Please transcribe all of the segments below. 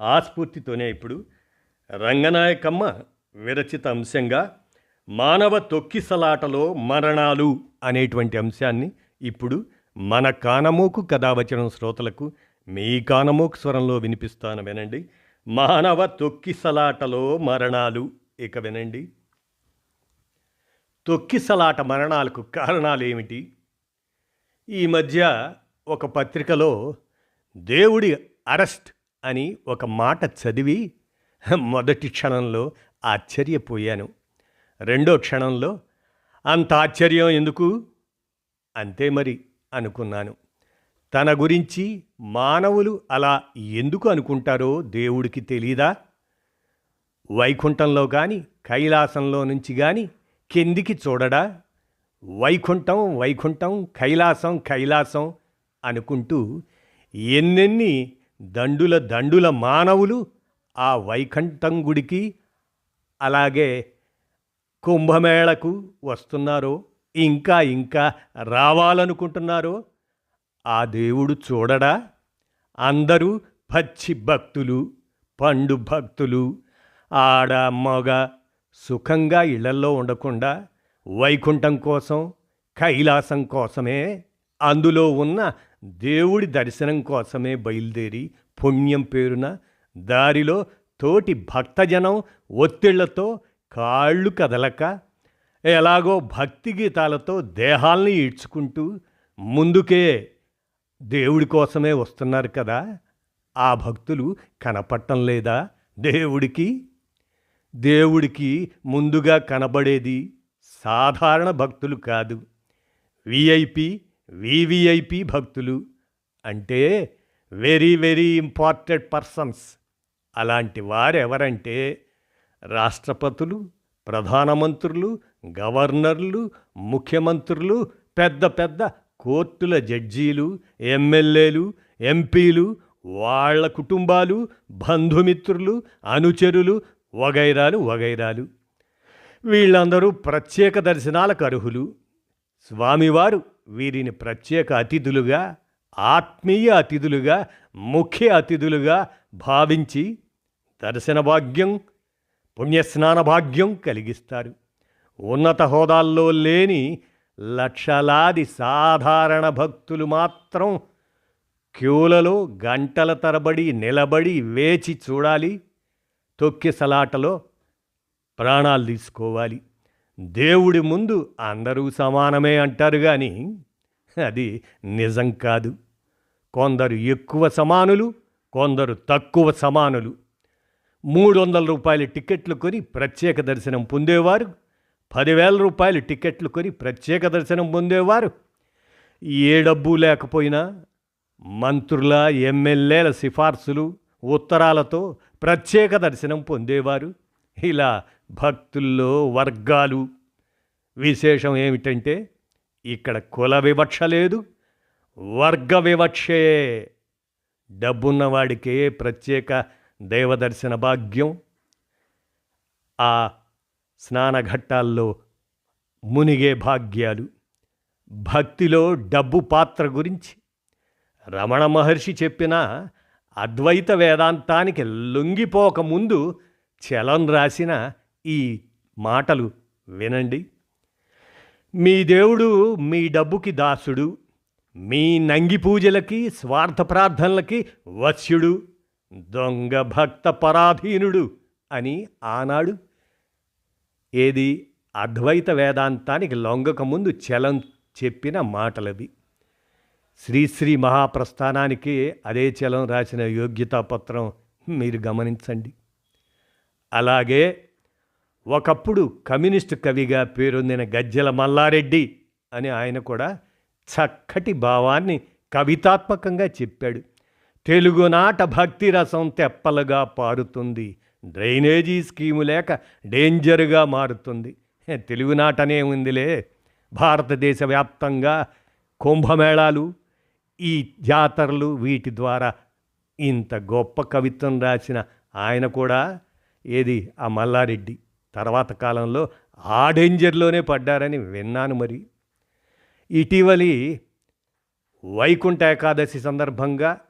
ఆ స్ఫూర్తితోనే ఇప్పుడు రంగనాయకమ్మ విరచిత అంశంగా మానవ తొక్కిసలాటలో మరణాలు అనేటువంటి అంశాన్ని ఇప్పుడు మన కానమోకు కథావచనం శ్రోతలకు మీ కానమోకు స్వరంలో వినిపిస్తాను వినండి. మానవ తొక్కిసలాటలో మరణాలు ఇక వినండి. తొక్కిసలాట మరణాలకు కారణాలు ఏమిటి ఈ మధ్య ఒక పత్రికలో దేవుడి అరెస్ట్ అని ఒక మాట చదివి మొదటి క్షణంలో ఆశ్చర్యపోయాను. రెండో క్షణంలో అంత ఆశ్చర్యం ఎందుకు? అంతే మరి అనుకున్నాను. తన గురించి మానవులు అలా ఎందుకు అనుకుంటారో దేవుడికి తెలీదా? వైకుంఠంలో కానీ కైలాసంలో నుంచి కానీ కిందికి చూడడా? వైకుంఠం వైకుంఠం కైలాసం కైలాసం అనుకుంటూ ఎన్నెన్ని దండుల దండుల మానవులు ఆ వైకుంఠం గుడికి అలాగే కుంభమేళకు వస్తున్నారో ఇంకా ఇంకా రావాలనుకుంటున్నారో ఆ దేవుడు చూడడా? అందరూ పచ్చి భక్తులు పండు భక్తులు ఆడ మగ సుఖంగా ఇళ్ళల్లో ఉండకుండా వైకుంఠం కోసం కైలాసం కోసమే అందులో ఉన్న దేవుడి దర్శనం కోసమే బయలుదేరి పుణ్యం పేరున దారిలో తోటి భక్తజనం ఒత్తిళ్ళతో కాళ్ళు కదలక ఎలాగో భక్తి గీతాలతో దేహాల్ని ఈడ్చుకుంటూ ముందుకే దేవుడి కోసమే వస్తున్నారు కదా. ఆ భక్తులు కనపడటం లేదా? దేవుడికి దేవుడికి ముందుగా కనబడేది సాధారణ భక్తులు కాదు. విఐపి వివిఐపి భక్తులు అంటే వెరీ వెరీ ఇంపార్టెంట్ పర్సన్స్ అలాంటి వారెవరంటే రాష్ట్రపతులు ప్రధానమంత్రులు గవర్నర్లు ముఖ్యమంత్రులు పెద్ద పెద్ద కోర్టుల జడ్జీలు ఎమ్మెల్యేలు ఎంపీలు వాళ్ళ కుటుంబాలు బంధుమిత్రులు అనుచరులు వగైరాలు వగైరాలు. వీళ్ళందరూ ప్రత్యేక దర్శనాలకు అర్హులు. స్వామివారు వీరిని ప్రత్యేక అతిథులుగా ఆత్మీయ అతిథులుగా ముఖ్య అతిథులుగా భావించి దర్శన భాగ్యం పుణ్యస్నాన భాగ్యం కలిగిస్తారు. ఉన్నత హోదాల్లో లేని లక్షలాది సాధారణ భక్తులు మాత్రం క్యూలలో గంటల తరబడి నిలబడి వేచి చూడాలి తొక్కిసలాటలో ప్రాణాలు తీసుకోవాలి. దేవుడి ముందు అందరూ సమానమే అంటారు కానీ అది నిజం కాదు. కొందరు ఎక్కువ సమానులు కొందరు తక్కువ సమానులు. మూడు వందల రూపాయల టికెట్లు కొని ప్రత్యేక దర్శనం పొందేవారు పదివేల రూపాయల టికెట్లు కొని ప్రత్యేక దర్శనం పొందేవారు. ఏ డబ్బు లేకపోయినా మంత్రుల ఎమ్మెల్యేల సిఫార్సులు ఉత్తరాలతో ప్రత్యేక దర్శనం పొందేవారు. ఇలా భక్తుల్లో వర్గాలు. విశేషం ఏమిటంటే ఇక్కడ కుల వివక్ష లేదు వర్గ వివక్షే. డబ్బున్నవాడికే ప్రత్యేక దైవదర్శన భాగ్యం. ఆ స్నానఘట్టాల్లో మునిగే భాగ్యాలు. భక్తిలో డబ్బు పాత్ర గురించి రమణ మహర్షి చెప్పిన అద్వైత వేదాంతానికి లొంగిపోకముందు చలం రాసిన ఈ మాటలు వినండి. మీ దేవుడు మీ డబ్బుకి దాసుడు మీ నంగి పూజలకి స్వార్థ ప్రార్థనలకి వశ్యుడు దొంగ భక్త పరాధీనుడు అని ఆనాడు. ఏది అద్వైత వేదాంతానికి లొంగక ముందు చలం చెప్పిన మాటలవి. శ్రీశ్రీ మహాప్రస్థానానికి అదే చలం రాసిన యోగ్యతాపత్రం మీరు గమనించండి. అలాగే ఒకప్పుడు కమ్యూనిస్టు కవిగా పేరొందిన గజ్జల మల్లారెడ్డి అని ఆయన కూడా చక్కటి భావాన్ని కవితాత్మకంగా చెప్పాడు. తెలుగునాట భక్తి రసం తెప్పలుగా పారుతుంది. డ్రైనేజీ స్కీము లేక డేంజర్గా మారుతుంది. తెలుగునాటనే ఉందిలే. భారతదేశ వ్యాప్తంగా కుంభమేళాలు ఈ జాతరలు వీటి ద్వారా ఇంత గొప్ప కవిత్వం రాసిన ఆయన కూడా ఏది? ఆ మల్లారెడ్డి. తర్వాత కాలంలో ఆ డేంజర్లోనే పడ్డారని విన్నాను మరి. ఇటీవలి వైకుంఠ ఏకాదశి సందర్భంగా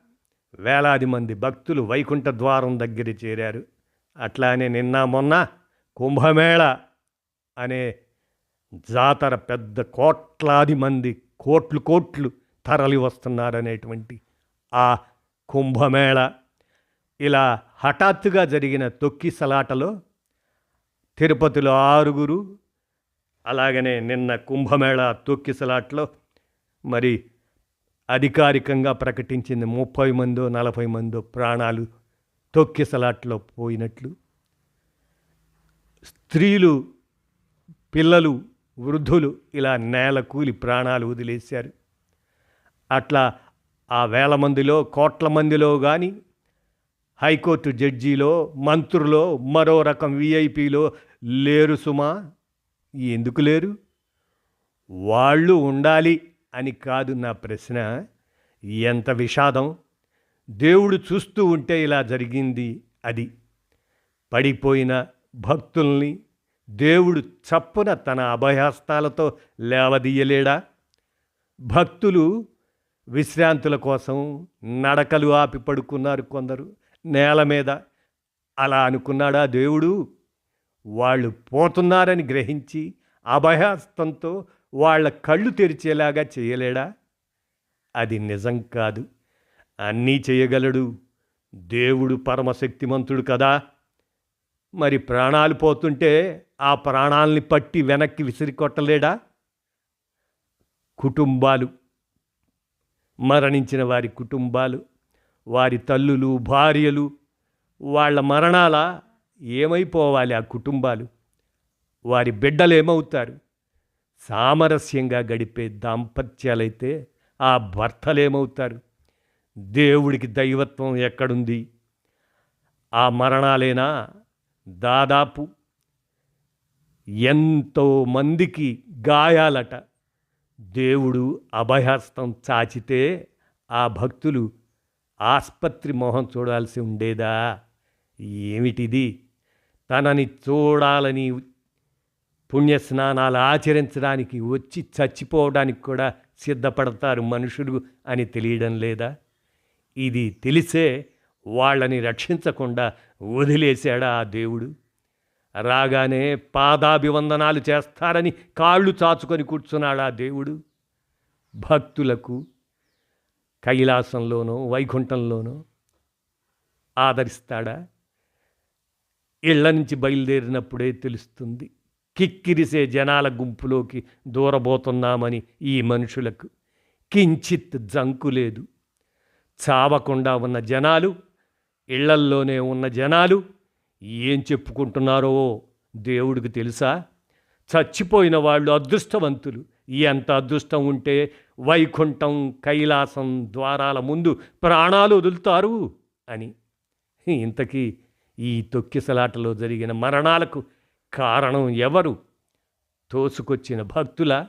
వేలాది మంది భక్తులు వైకుంఠ ద్వారం దగ్గర చేరారు. అట్లానే నిన్న మొన్న కుంభమేళ అనే జాతర పెద్ద కోట్లాది మంది కోట్లు కోట్లు తరలి వస్తున్నారనేటువంటి ఆ కుంభమేళ. ఇలా హఠాత్తుగా జరిగిన తొక్కిసలాటలో తిరుపతిలో ఆరుగురు అలాగనే నిన్న కుంభమేళ తొక్కిసలాట్లో మరి అధికారికంగా ప్రకటించింది ముప్పై మందో నలభై మందో ప్రాణాలు తొక్కిసలాట్లో పోయినట్లు. స్త్రీలు పిల్లలు వృద్ధులు ఇలా నేల కూలి ప్రాణాలు వదిలేశారు. అట్లా ఆ వేల మందిలో కోట్ల మందిలో కానీ హైకోర్టు జడ్జీలో మంత్రులో మరో రకం విఐపిలో లేరు సుమా ఎందుకు లేరు? వాళ్ళు ఉండాలి అని కాదు నా ప్రశ్న. ఎంత విషాదం. దేవుడు చూస్తూ ఉంటే ఇలా జరిగింది అది. పడిపోయిన భక్తుల్ని దేవుడు చప్పున తన అభయహస్తాలతో లేవదీయలేడా? భక్తులు విశ్రాంతుల కోసం నడకలు ఆపి పడుకున్నారు కొందరు. నేల మీద. అలా అనుకున్నాడా దేవుడు? వాళ్ళు పోతున్నారని గ్రహించి అభయహస్తంతో వాళ్ళ కళ్ళు తెరిచేలాగా చేయలేడా? అది నిజం కాదు. అన్నీ చేయగలడు. దేవుడు పరమశక్తిమంతుడు కదా. మరి ప్రాణాలు పోతుంటే ఆ ప్రాణాల్ని పట్టి వెనక్కి విసిరి కొట్టలేడా కుటుంబాలు. మరణించిన వారి కుటుంబాలు. వారి తల్లులు భార్యలు వాళ్ళ మరణాల ఏమైపోవాలి ఆ కుటుంబాలు? వారి బిడ్డలు ఏమవుతారు సామరస్యంగా గడిపే దాంపత్యాలైతే ఆ భర్తలేమవుతారు? దేవుడికి దైవత్వం ఎక్కడుంది? ఆ మరణాలేనా? దాదాపు ఎంతో మందికి గాయాలట. దేవుడు అభయహస్తం చాచితే ఆ భక్తులు ఆస్పత్రి మొహం చూడాల్సి ఉండేదా? ఏమిటిది? తనని చూడాలని పుణ్యస్నానాలు ఆచరించడానికి వచ్చి చచ్చిపోవడానికి కూడా సిద్ధపడతారు మనుషులు అని తెలియడం లేదా? ఇది తెలిసే వాళ్ళని రక్షించకుండా వదిలేశాడా ఆ దేవుడు? రాగానే పాదాభివందనాలు చేస్తారని కాళ్ళు చాచుకొని కూర్చున్నాడా దేవుడు? భక్తులకు కైలాసంలోనో వైకుంఠంలోనో ఆదరిస్తాడా? ఇళ్ళ నుంచి బయలుదేరినప్పుడే తెలుస్తుంది. కిక్కిరిసే జనాల గుంపులోకి దూరబోతున్నామని ఈ మనుషులకు కించిత్ జంకు లేదు. చావకుండా ఉన్న జనాలు ఇళ్ళల్లోనే ఉన్న జనాలు ఏం చెప్పుకుంటున్నారో దేవుడికి తెలుసా? చచ్చిపోయిన వాళ్ళు అదృష్టవంతులు. ఎంత అదృష్టం ఉంటే వైకుంఠం కైలాసం ద్వారాల ముందు ప్రాణాలు వదులుతారు అని. ఇంతకీ ఈ తొక్కిసలాటలో జరిగిన మరణాలకు కారణం ఎవరు? తోసుకొచ్చిన భక్తుల?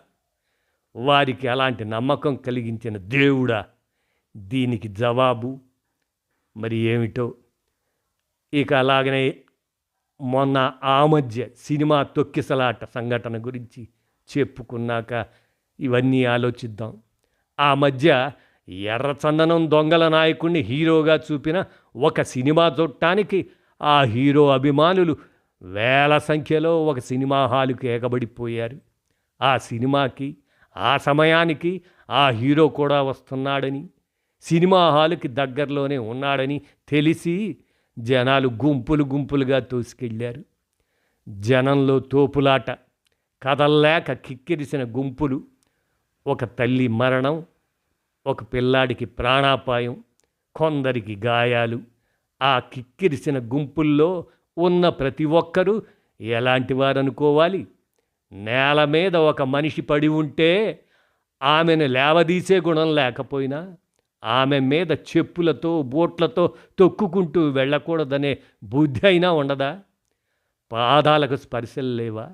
వారికి అలాంటి నమ్మకం కలిగించిన దేవుడా? దీనికి జవాబు మరి ఏమిటో? ఇక అలాగనే మొన్న ఆ మధ్య సినిమా తొక్కిసలాట సంఘటన గురించి చెప్పుకున్నాక ఇవన్నీ ఆలోచిద్దాం. ఆ మధ్య ఎర్రచందనం దొంగల నాయకుడిని హీరోగా చూపిన ఒక సినిమా చూడటానికి ఆ హీరో అభిమానులు వేల సంఖ్యలో ఒక సినిమా హాలుకి ఎగబడిపోయారు. ఆ సినిమాకి ఆ సమయానికి ఆ హీరో కూడా వస్తున్నాడని సినిమా హాలుకి దగ్గరలోనే ఉన్నాడని తెలిసి జనాలు గుంపులు గుంపులుగా తోసుకెళ్ళారు. జనంలో తోపులాట కదల్లేక కిక్కిరిసిన గుంపులు ఒక తల్లి మరణం ఒక పిల్లాడికి ప్రాణాపాయం కొందరికి గాయాలు ఆ కిక్కిరిసిన గుంపుల్లో ఉన్న ప్రతి ఒక్కరూ ఎలాంటి వారనుకోవాలి? నేల మీద ఒక మనిషి పడి ఉంటే ఆమెను లేవదీసే గుణం లేకపోయినా ఆమె మీద చెప్పులతో బోట్లతో తొక్కుకుంటూ వెళ్ళకూడదనే బుద్ధి అయినా ఉండదా? పాదాలకు స్పర్శలు లేవా?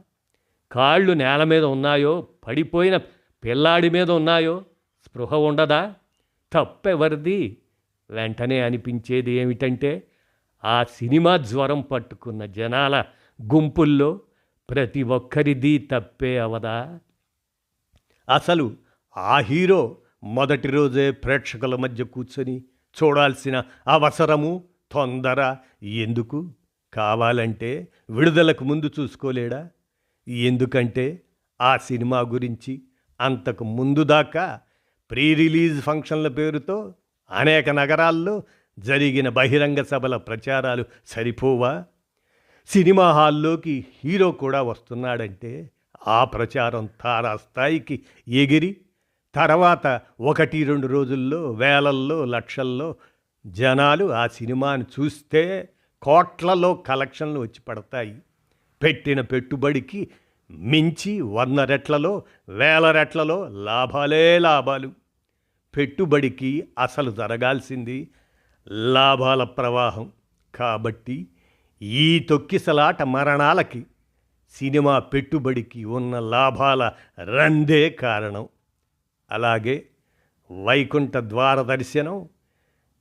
కాళ్ళు నేల మీద ఉన్నాయో? పడిపోయిన పిల్లాడి మీద ఉన్నాయో? స్పృహ ఉండదా? తప్పెవరిది? వెంటనే అనిపించేది ఏమిటంటే ఆ సినిమా జ్వరం పట్టుకున్న జనాల గుంపుల్లో ప్రతి ఒక్కరిది తప్పే అవదా? అసలు ఆ హీరో మొదటి రోజే ప్రేక్షకుల మధ్య కూర్చొని చూడాల్సిన అవసరము తొందర ఎందుకు? కావాలంటే విడుదలకు ముందు చూసుకోలేడా? ఎందుకంటే ఆ సినిమా గురించి అంతకు ముందు దాకా ప్రీ రిలీజ్ ఫంక్షన్ల పేరుతో అనేక నగరాల్లో జరిగిన బహిరంగ సభల ప్రచారాలు సరిపోవా? సినిమా హాల్లోకి హీరో కూడా వస్తున్నాడంటే ఆ ప్రచారం తారాస్థాయికి ఎగిరి తర్వాత ఒకటి రెండు రోజుల్లో వేలల్లో లక్షల్లో జనాలు ఆ సినిమాను చూస్తే కోట్లలో కలెక్షన్లు వచ్చి పడతాయి. పెట్టిన పెట్టుబడికి మించి వంద రెట్లలో వేల రెట్లలో లాభాలే లాభాలు. పెట్టుబడికి అసలు జరగాల్సింది లాభాల ప్రవాహం. కాబట్టి ఈ తొక్కిసలాట మరణాలకి సినిమా పెట్టుబడికి ఉన్న లాభాల రందే కారణం. అలాగే వైకుంఠ ద్వార దర్శనం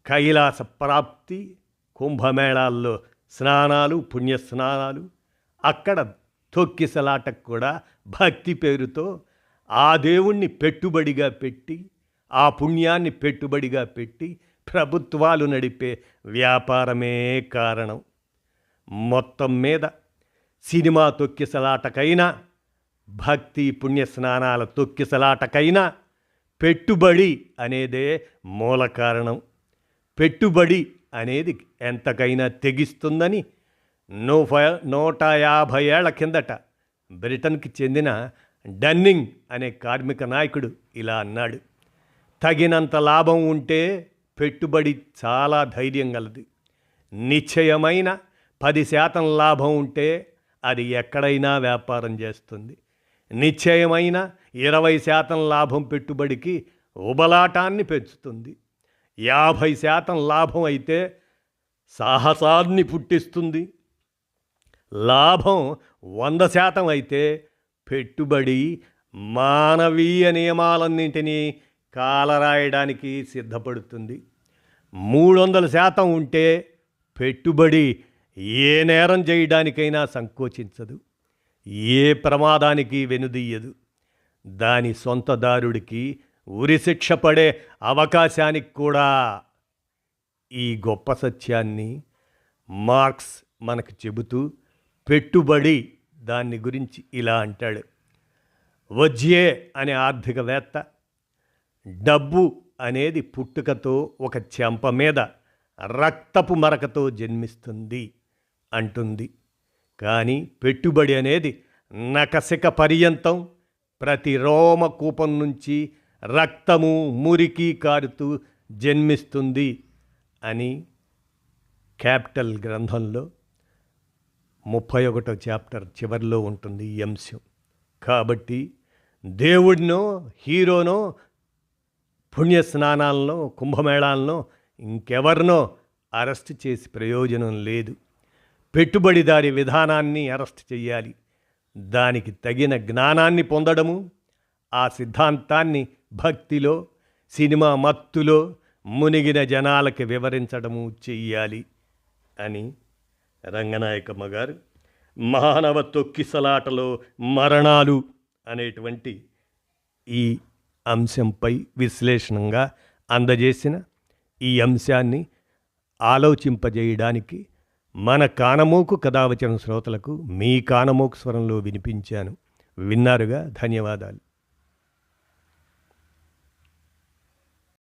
కైలాస ప్రాప్తి కుంభమేళాల్లో స్నానాలు పుణ్యస్నానాలు అక్కడ తొక్కిసలాటకు కూడా భక్తి పేరుతో ఆ దేవుణ్ణి పెట్టుబడిగా పెట్టి ఆ పుణ్యాన్ని పెట్టుబడిగా పెట్టి ప్రభుత్వాలు నడిపే వ్యాపారమే కారణం. మొత్తం మీద సినిమా తొక్కిసలాటకైనా భక్తి పుణ్య స్నానాల తొక్కిసలాటకైనా పెట్టుబడి అనేదే మూల కారణం. పెట్టుబడి అనేది ఎంతకైనా తెగిస్తుందని నూఫ నూట యాభై ఏళ్ళ కిందట బ్రిటన్కి చెందిన డన్నింగ్ అనే కార్మిక నాయకుడు ఇలా అన్నాడు. తగినంత లాభం ఉంటే పెట్టుబడి చాలా ధైర్యం గలది. నిశ్చయమైన పది శాతం లాభం ఉంటే అది ఎక్కడైనా వ్యాపారం చేస్తుంది. నిశ్చయమైన ఇరవై శాతం లాభం పెట్టుబడికి ఉబలాటాన్ని పెంచుతుంది. యాభై శాతం లాభం అయితే సాహసాన్ని పుట్టిస్తుంది. లాభం వంద శాతం అయితే పెట్టుబడి మానవీయ నియమాలన్నింటినీ కాలరాయడానికి సిద్ధపడుతుంది. మూడు వందల శాతం ఉంటే పెట్టుబడి ఏ నేరం చేయడానికైనా సంకోచించదు. ఏ ప్రమాదానికి వెనుదీయదు. దాని సొంతదారుడికి ఉరిశిక్ష పడే అవకాశానికి కూడా ఈ గొప్ప సత్యాన్ని మార్క్స్ మనకు చెబుతూ పెట్టుబడి దాన్ని గురించి ఇలా అంటాడు. వజ్యే అనే ఆర్థికవేత్త డబ్బు అనేది పుట్టుకతో ఒక చెంప మీద రక్తపు మరకతో జన్మిస్తుంది అంటుంది. కానీ పెట్టుబడి అనేది నకసిక పర్యంతం ప్రతి రోమ కూపం నుంచి రక్తము మురికి కారుతూ జన్మిస్తుంది అని క్యాపిటల్ గ్రంథంలో ముప్పై ఒకటో చాప్టర్ చివరిలో ఉంటుంది ఈ అంశం. కాబట్టి దేవుడినో హీరోనో పుణ్యస్నానాలను కుంభమేళాలను ఇంకెవరినో అరెస్ట్ చేసి ప్రయోజనం లేదు. పెట్టుబడిదారి విధానాన్ని అరెస్ట్ చేయాలి దానికి తగిన జ్ఞానాన్ని పొందడము ఆ సిద్ధాంతాన్ని భక్తిలో సినిమా మత్తులో మునిగిన జనాలకి వివరించడము చెయ్యాలి అని రంగనాయకమ్మ గారు మానవ తొక్కిసలాటలో మరణాలు అనేటువంటి ఈ అంశంపై విశ్లేషణంగా అందజేసిన ఈ అంశాన్ని ఆలోచింపజేయడానికి మన కానమోకు కథావచన శ్రోతలకు మీ కానమోకు స్వరంలో వినిపించాను. విన్నారుగా? ధన్యవాదాలు.